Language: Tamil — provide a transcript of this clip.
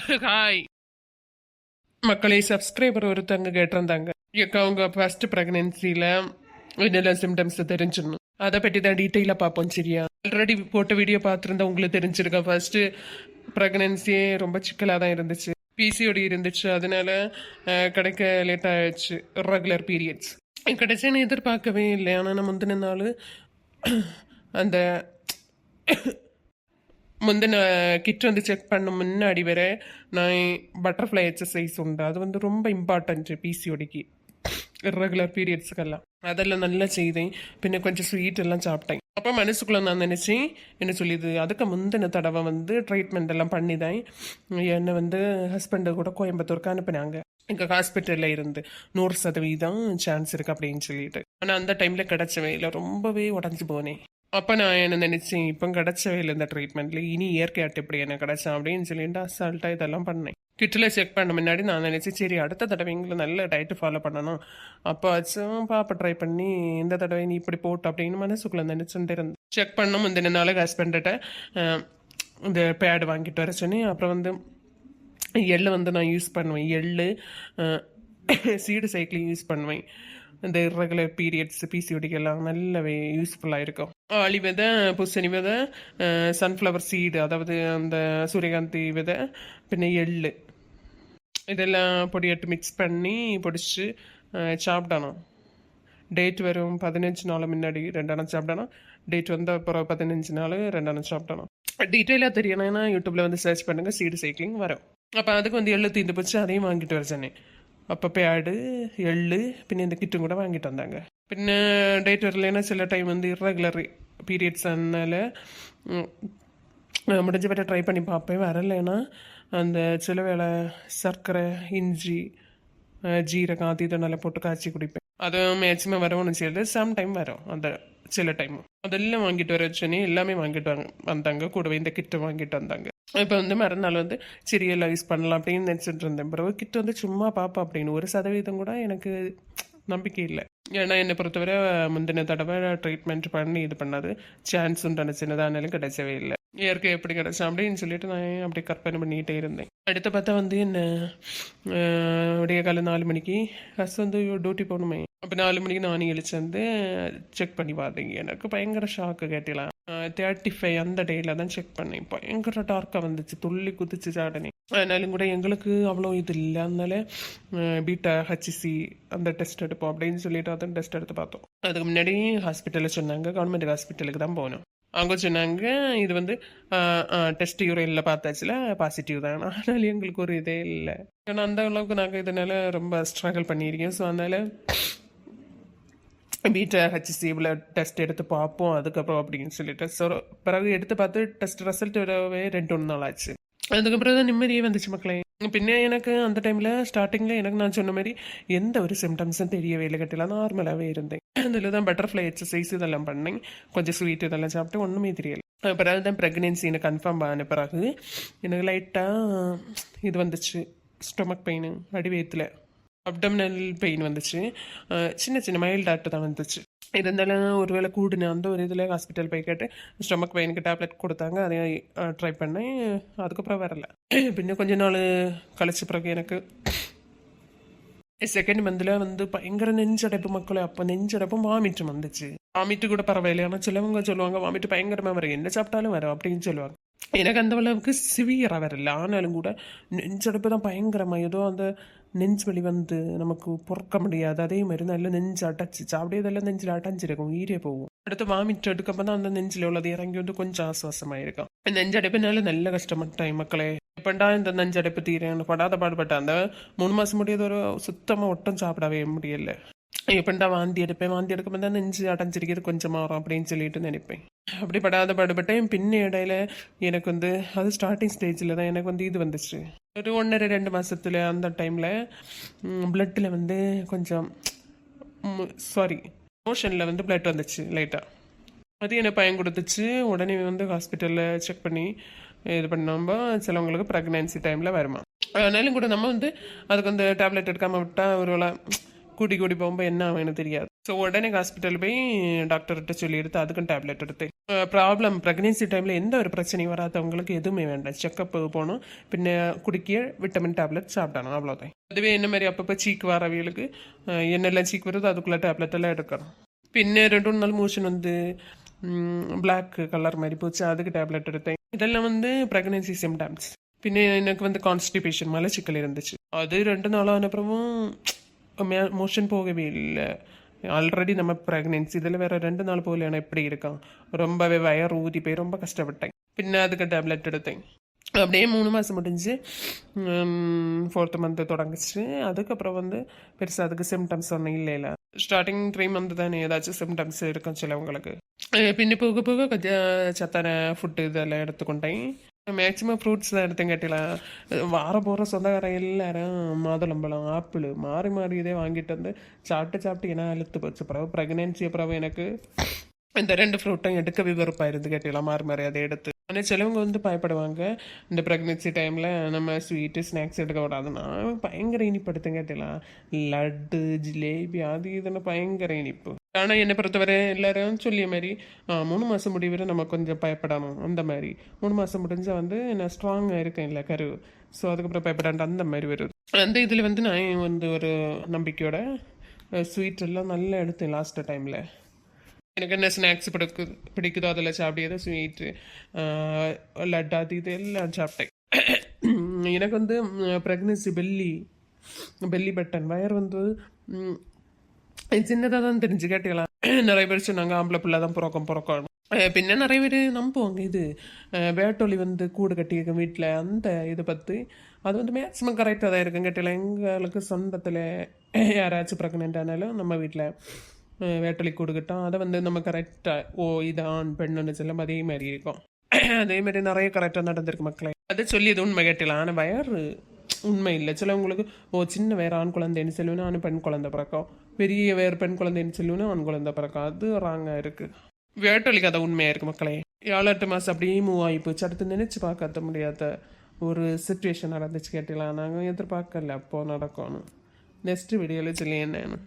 ஹாய் மக்களே சப்ஸ்கிரைபர் ஒருத்தவங்க கேட்டிருந்தாங்க. எக்கா அவங்க ஃபர்ஸ்ட் ப்ரெக்னென்சியில் என்னெல்லாம் சிம்டம்ஸ் தெரிஞ்சிடணும் அதை பற்றி தான் டீட்டெயிலாக பார்ப்போம் சரியா? ஆல்ரெடி போட்ட வீடியோ பார்த்துருந்தா உங்களுக்கு தெரிஞ்சிருக்கா? ஃபர்ஸ்ட் ப்ரெக்னென்சியே ரொம்ப சிக்கலாக தான் இருந்துச்சு. பிசிஓடி இருந்துச்சு. அதனால கிடைக்க லேட் ஆயிடுச்சு. ரெகுலர் பீரியட்ஸ் கிடைச்சேன்னு எதிர்பார்க்கவே இல்லை. ஆனால் நான் முந்தின நாள் அந்த முந்தின கிட் வந்து செக் பண்ண முன்னாடி வேற நான் பட்டர்ஃப்ளை எக்ஸசைஸ் உண்டு. அது வந்து ரொம்ப இம்பார்ட்டன்ட் பிசிஓடிக்கு ரெகுலர் பீரியட்ஸுக்கெல்லாம் அதெல்லாம் நல்லா செய்தேன். பின்ன கொஞ்சம் ஸ்வீட் எல்லாம் சாப்பிட்டேன். அப்போ மனசுக்குள்ள நான் நினச்சேன் என்ன சொல்லியது அதுக்கு முந்தின தடவை வந்து ட்ரீட்மெண்ட் எல்லாம் பண்ணிதான். என்னை வந்து ஹஸ்பண்டை கூட கோயம்புத்தூருக்கு அனுப்புனாங்க. எங்கள் ஹாஸ்பிட்டலில் இருந்து. நூறு சதவீதம் சான்ஸ் இருக்கு அப்படின்னு சொல்லிட்டு. ஆனால் அந்த டைமில் கிடச்சவே வேலை ரொம்பவே உடஞ்சி போனேன். அப்போ நான் என்ன நினச்சேன்? இப்போ கிடச்சவே இல்லை இந்த ட்ரீட்மெண்ட்டில் இனி இயற்கை இப்படி எப்படி எனக்கு கிடைச்சா அப்படின்னு சொல்லிட்டு அசால்ட்டாக இதெல்லாம் பண்ணேன். கிட்டில் செக் பண்ண முன்னாடி நான் நினச்சேன் சரி அடுத்த தடவை எங்களை நல்ல டயட்டு ஃபாலோ பண்ணணும். அப்போ ஆச்சும் பாப்பா ட்ரை பண்ணி இந்த தடவை நீ இப்படி போட்டு அப்படின்னு மனசுக்குள்ளே நினச்சுட்டு இருந்தேன். செக் பண்ண முந்தின நாள் ஹஸ்பண்ட்ட இந்த பேடு வாங்கிட்டு வர சொன்னேன். அப்புறம் வந்து எள்ளு வந்து நான் யூஸ் பண்ணுவேன். எள்ளு சீடு சைக்கிளிங் யூஸ் பண்ணுவேன். இந்த இரகுலர் பீரியட்ஸ் பிசிஓடிக்கெல்லாம் நல்லாவே யூஸ்ஃபுல்லாக இருக்கும் ஆளி விதை புசனி விதை சன்ஃப்ளவர் சீடு அதாவது அந்த சூரியகாந்தி விதை பின்ன எள்ளு. இதெல்லாம் பொடியாட்டு மிக்ஸ் பண்ணி பொடிச்சு சாப்பிடணும். டேட் வரும் பதினஞ்சு நாள் முன்னாடி ரெண்டெண்ணம் சாப்பிடணும். டேட் வந்த அப்புறம் பதினஞ்சு நாள் ரெண்டெண்ணம் சாப்பிடணும். டீட்டெயிலாக தெரியணும்னா யூடியூப்பில் வந்து சர்ச் பண்ணுங்கள் சீடு சைக்கிளிங் வரும். அப்போ அதுக்கு வந்து எள்ளு தீந்து போச்சு அதையும் வாங்கிட்டு வர சொன்னேன். அப்போ பேடு எள்ளு பின்ன இந்த கிட்டும் கூட வாங்கிட்டு வந்தாங்க. பின்ன டேட் வரலன்னா சில டைம் வந்து இர்ரெகுலர் பீரியட்ஸ் அதனால முடிஞ்ச பட்ட ட்ரை பண்ணி பார்ப்பேன். வரலைன்னா அந்த சில வேலை சர்க்கரை இஞ்சி ஜீரகம் அது இதை நல்லா போட்டு காய்ச்சி குடிப்பேன். அதுவும் மேக்ஸிமம் வரணும்னு சொல்லிட்டு சம் டைம் வரும். அந்த சில டைம் அதெல்லாம் வாங்கிட்டு வர வச்சோன்னே எல்லாமே வாங்கிட்டு வாங்க வந்தாங்க கூடவே இந்த கிட்ட வாங்கிட்டு வந்தாங்க. இப்போ வந்து மறுநாள் வந்து சீரியல் யூஸ் பண்ணலாம் அப்படின்னு நினச்சிட்டு இருந்தேன். பிறகு கிட்ட வந்து சும்மா பார்ப்போம் அப்படின்னு ஒரு சதவீதம் கூட எனக்கு நம்பிக்கை இல்லை. ஏன்னா என்னை பொறுத்தவரை முந்தின தடவை ட்ரீட்மெண்ட் பண்ணி இது பண்ணாது சான்ஸ் உண்டான சின்னதானாலும் கிடைச்சவே இல்லை. இயற்கை எப்படி கிடைச்சா அப்படின்னு சொல்லிட்டு நான் அப்படி கற்பனை பண்ணிக்கிட்டே இருந்தேன். அடுத்து பார்த்தா வந்து என்ன விடிய காலை நாலு மணிக்கு ஃபஸ்ட் வந்து டியூட்டி போகணுமே. அப்போ நாலு மணிக்கு நானும் எழுச்சி வந்து செக் பண்ணி பார்த்தீங்க எனக்கு பயங்கர ஷாக்கு கேட்டலாம் தேர்ட்டி ஃபைவ் அந்த டேயில் தான் செக் பண்ணேன். பயங்கர டார்க்காக வந்துச்சு. துள்ளி குதிச்சு சாடனே அதனாலும் கூட எங்களுக்கு அவ்வளோ இது இல்லை. அதனால பீட்டா ஹச்சிசி அந்த டெஸ்ட் எடுப்போம் அப்படின்னு சொல்லிட்டு அதான் டெஸ்ட் எடுத்து பார்த்தோம். அதுக்கு முன்னாடி ஹாஸ்பிட்டலில் சொன்னாங்க. கவர்மெண்ட் ஹாஸ்பிட்டலுக்கு தான் போகணும். அவங்க சொன்னாங்க இது வந்து டெஸ்ட் யூரியனில் பார்த்தாச்சுல பாசிட்டிவ் தான். ஆனால் எங்களுக்கு ஒரு இதே இல்லை. ஏன்னா அந்த அளவுக்கு நாங்கள் இதனால ரொம்ப ஸ்ட்ரகிள் பண்ணியிருக்கோம். ஸோ அதனால பீட்டா ஹச்சிசிவில் டெஸ்ட் எடுத்து பார்ப்போம் அதுக்கப்புறம் அப்படின்னு சொல்லிட்டு. ஸோ பிறகு எடுத்து பார்த்து டெஸ்ட் ரிசல்ட் வரவே ரெண்டு ஒன்று நாள் ஆச்சு. அதுக்கப்புறம் தான் நிம்மதியே வந்துச்சு மக்களே. பின்ன எனக்கு அந்த டைமில் ஸ்டார்டிங்கில் எனக்கு நான் சொன்ன மாதிரி எந்த ஒரு சிம்டம்ஸும் தெரியவே இல்லை. கட்டில நார்மலாகவே இருந்தேன். அதில் தான் பட்டர்ஃப்ளை எக்ஸசைஸ் இதெல்லாம் பண்ணேன். கொஞ்சம் ஸ்வீட் இதெல்லாம் சாப்பிட்டு ஒன்றுமே தெரியல. பிறகு தான் ப்ரெக்னென்சி எனக்கு கன்ஃபார்ம் ஆன பிறகு எனக்கு லைட்டாக இது வந்துச்சு. ஸ்டொமக் பெயின் அடிவயத்தில் அப்டமினல் பெயின் வந்துச்சு. சின்ன சின்ன சின்ன மைல்டாட்டு தான் வந்துச்சு. இருந்தாலும் ஒருவேளை கூடுனே அந்த ஒரு இதில் ஹாஸ்பிட்டல் போய் கேட்டு ஸ்டொமக் பெயினுக்கு டேப்லெட் கொடுத்தாங்க. அதை ட்ரை பண்ணேன். அதுக்கப்புறம் வரல. பின்ன கொஞ்ச நாள் கழிச்ச பிறகு எனக்கு செகண்ட் மந்தில் வந்து பயங்கர நெஞ்சடைப்பு மக்களே. அப்போ நெஞ்சடைப்பும் வாமிட்டும் வந்துச்சு. வாமிட்டு கூட பரவாயில்ல. ஆனால் சிலவங்க சொல்லுவாங்க வாமிட்டு பயங்கரமாக வரும். என்ன சாப்பிட்டாலும் வரும் அப்படின்னு சொல்லுவாங்க. எனக்கு அந்த அளவுக்கு சிவியராக வரல. ஆனாலும் கூட நெஞ்சடைப்பு தான் பயங்கரமாக ஏதோ அந்த நெஞ்சு வலி வந்து நமக்கு பொறுக்க முடியாது. அதே மாதிரி நல்ல நெஞ்சு அடைச்சிச்சு அப்படியே இதெல்லாம் நெஞ்சில் அடைஞ்சிருக்கும் ஈரே போகும். அடுத்து வாமிட்டு எடுக்கப்போ தான் அந்த நெஞ்சில் உள்ளது இறங்கி வந்து கொஞ்சம் ஆசுவாசமாயிருக்கும் நெஞ்சடைப்புனால நல்ல கஷ்டப்பட்டேன் மக்களே. எப்படா இந்த நெஞ்சடைப்பு தீரேன்னு படாத பாடுபட்டேன். அந்த மூணு மாதம் முடியாத ஒரு சுத்தமாக ஒட்டம் சாப்பிடவே முடியல. எப்படா வாந்தி எடுப்பேன். வாந்தி எடுக்கும் தான் நெஞ்சு அடைஞ்சிருக்கிறது கொஞ்சம் மாறும் அப்படின்னு சொல்லிட்டு நினைப்பேன். அப்படி படாத பாடுபட்டேன் பின்ன இடையில எனக்கு வந்து அது ஸ்டார்டிங் ஸ்டேஜில் தான் எனக்கு வந்து இது வந்துச்சு. ஒரு ஒன்றரை ரெண்டு மாதத்தில் அந்த டைமில் பிளட்டில் வந்து கொஞ்சம் சாரி மோஷனில் வந்து பிளட் வந்துச்சு லைட்டாக அது எனக்கு பயம் கொடுத்துச்சு. உடனே வந்து ஹாஸ்பிட்டலில் செக் பண்ணி இது பண்ணோம்போ சிலவங்களுக்கு ப்ரெக்னன்சி டைமில் வருமா. ஆனாலும் கூட நம்ம வந்து அதுக்கு வந்து டேப்லெட் எடுக்காமல் விட்டால் ஒரு கூட்டி கூட்டி போகும்போது என்ன ஆகும் எனக்கு தெரியாது. ஸோ உடனே ஹாஸ்பிட்டல் போய் டாக்டர்கிட்ட சொல்லி எடுத்து அதுக்கும் டேப்லெட் எடுத்து. ப்ராப்ளம் ப்ரெக்னென்சி டைமில் எந்த ஒரு பிரச்சனையும் வராதவங்களுக்கு எதுவுமே வேண்டாம். செக்கப் போகணும் பின்ன குடிக்க விட்டமின் டேப்லெட் சாப்பிடணும் அவ்வளோதான் அதுவே என்ன மாதிரி அப்பப்போ சீக்கு வரவியலுக்கு என்னெல்லாம் சீக்கு வருதோ அதுக்குள்ளே டேப்லெட் எல்லாம் எடுக்கணும். பின்ன ரெண்டு மூணு நாள் மோஷன் வந்து பிளாக் கலர் மாதிரி போச்சு அதுக்கு டேப்லெட் எடுத்தேன். இதெல்லாம் வந்து ப்ரெக்னென்சி சிம்டம்ஸ் பின்ன எனக்கு வந்து கான்ஸ்டிபேஷன் மலச்சிக்கல் இருந்துச்சு. அது ரெண்டு நாளான அப்புறமும் மோஷன் போகவே இல்லை. ஆல்ரெடி நம்ம ப்ரெக்னென்சி இதில் வேற ரெண்டு நாள் போகலையான எப்படி இருக்கான். ரொம்பவே வயர் ஊதி போய் ரொம்ப கஷ்டப்பட்டேன். பின்ன அதுக்கு டேப்லெட் எடுத்தேன். அப்படியே மூணு மாதம் முடிஞ்சு ஃபோர்த்து மந்த்து தொடங்கிச்சு. அதுக்கப்புறம் வந்து பெருசாக அதுக்கு சிம்டம்ஸ் ஒன்றும் இல்லை இல்லை. ஸ்டார்டிங் த்ரீ மந்த் தானே ஏதாச்சும் சிம்டம்ஸ் இருக்கும் சிலவங்களுக்கு. பின்ன போக போக கொஞ்சம் சத்தான ஃபுட்டு இதெல்லாம் எடுத்துக்கொண்டேன். மேக்ஸிமம் ஃப்ரூட்ஸ் தான் எடுத்தேன் வார போகிற சொந்தக்காரன் எல்லாரும் மாதுளம்பழம் ஆப்பிள் மாறி மாறி இதே வாங்கிட்டு வந்து சாப்பிட்டு சாப்பிட்டு என்ன அழுத்து போச்சு? பிறகு ப்ரெக்னென்சி அப்புறம் எனக்கு இந்த ரெண்டு ஃப்ரூட்டும் எடுக்கவே இருந்து கேட்டலாம் மாறி மாறி அதை எடுத்து. ஆனால் சிலவங்க வந்து பயப்படுவாங்க. இந்த ப்ரெக்னென்சி டைமில் நம்ம ஸ்வீட்டு ஸ்நாக்ஸ் எடுக்க கூடாதுன்னா பயங்கர இனிப்பு எடுத்தேன் லட்டு ஜிலேபி அது இதுன்னு பயங்கர இனிப்பு. ஆனால் என்னை பொறுத்தவரை எல்லாரும் சொல்லிய மாதிரி மூணு மாதம் முடிவில் நம்ம கொஞ்சம் பயப்படணும். அந்த மாதிரி. மூணு மாதம் முடிஞ்சால் வந்து நான் ஸ்ட்ராங்காக இருக்கேன் இல்லை கரு. ஸோ அதுக்கப்புறம் பயப்படாண்டு அந்த மாதிரி வருது. அந்த இதில் வந்து நான் வந்து ஒரு நம்பிக்கையோட ஸ்வீட் எல்லாம் நல்லா எடுத்தேன் லாஸ்ட் டைமில் எனக்கு என்ன ஸ்நாக்ஸ் பிடிக்கு பிடிக்குதோ அதில் சாப்பிடியதோ ஸ்வீட்டு லட்டு அது இது எல்லாம் சாப்பிட்டேன். எனக்கு வந்து ப்ரெக்னென்சி பெல்லி பெல்லி பட்டன் வயர் வந்து சின்னதாக தான் தெரிஞ்சு கேட்டுக்கலாம் நிறைய பேர் சொன்னாங்க ஆம்பளை பிள்ளை தான் பிறக்கும். பிறக்கும் பின்ன நிறைய பேர் நம்புவாங்க இது வேட்டொலி வந்து கூடு கட்டியிருக்க வீட்டில் அந்த இதை பற்றி அது வந்து மேக்ஸிமம் கரெக்டாக தான் இருக்கும் கேட்டல எங்களுக்கு சொந்தத்தில் யாராச்சும் ப்ரெக்னென்ட் ஆனாலும் நம்ம வீட்டில் வேட்டொலி கூடு கட்டோம். அதை வந்து நம்ம கரெக்டாக ஓ இது ஆண் பெண்ணுன்னு சொல்லும் அதே மாதிரி இருக்கும். அதே மாதிரி நிறைய கரெக்டாக நடந்திருக்கு மக்களை. அதை சொல்லி இது உண்மை கேட்டலாம் ஆனால் வயர் உண்மை இல்லை. சிலவங்களுக்கு ஓ சின்ன வேறு ஆண் குழந்தைன்னு சொல்லுவேன் ஆண் பெண் குழந்தை பிறக்கும். பெரிய வேறு பெண் குழந்தைன்னு சொல்லுவேன் ஆண் குழந்தை பிறக்கும் அது ராங்காக இருக்குது வேட்டொலிக்கு கதை உண்மையாக இருக்குது மக்களே? ஏழு எட்டு மாதம் அப்படியே மூவ் ஆகி போச்சு. அடுத்து நினச்சி பார்க்க முடியாத ஒரு சுச்சுவேஷன் நடந்துச்சு கேட்டீங்களா? நாங்கள் எதிர்பார்க்கல அப்போது நடக்கணும் நெக்ஸ்ட் வீடியோவில் சொல்லி என்னன்னு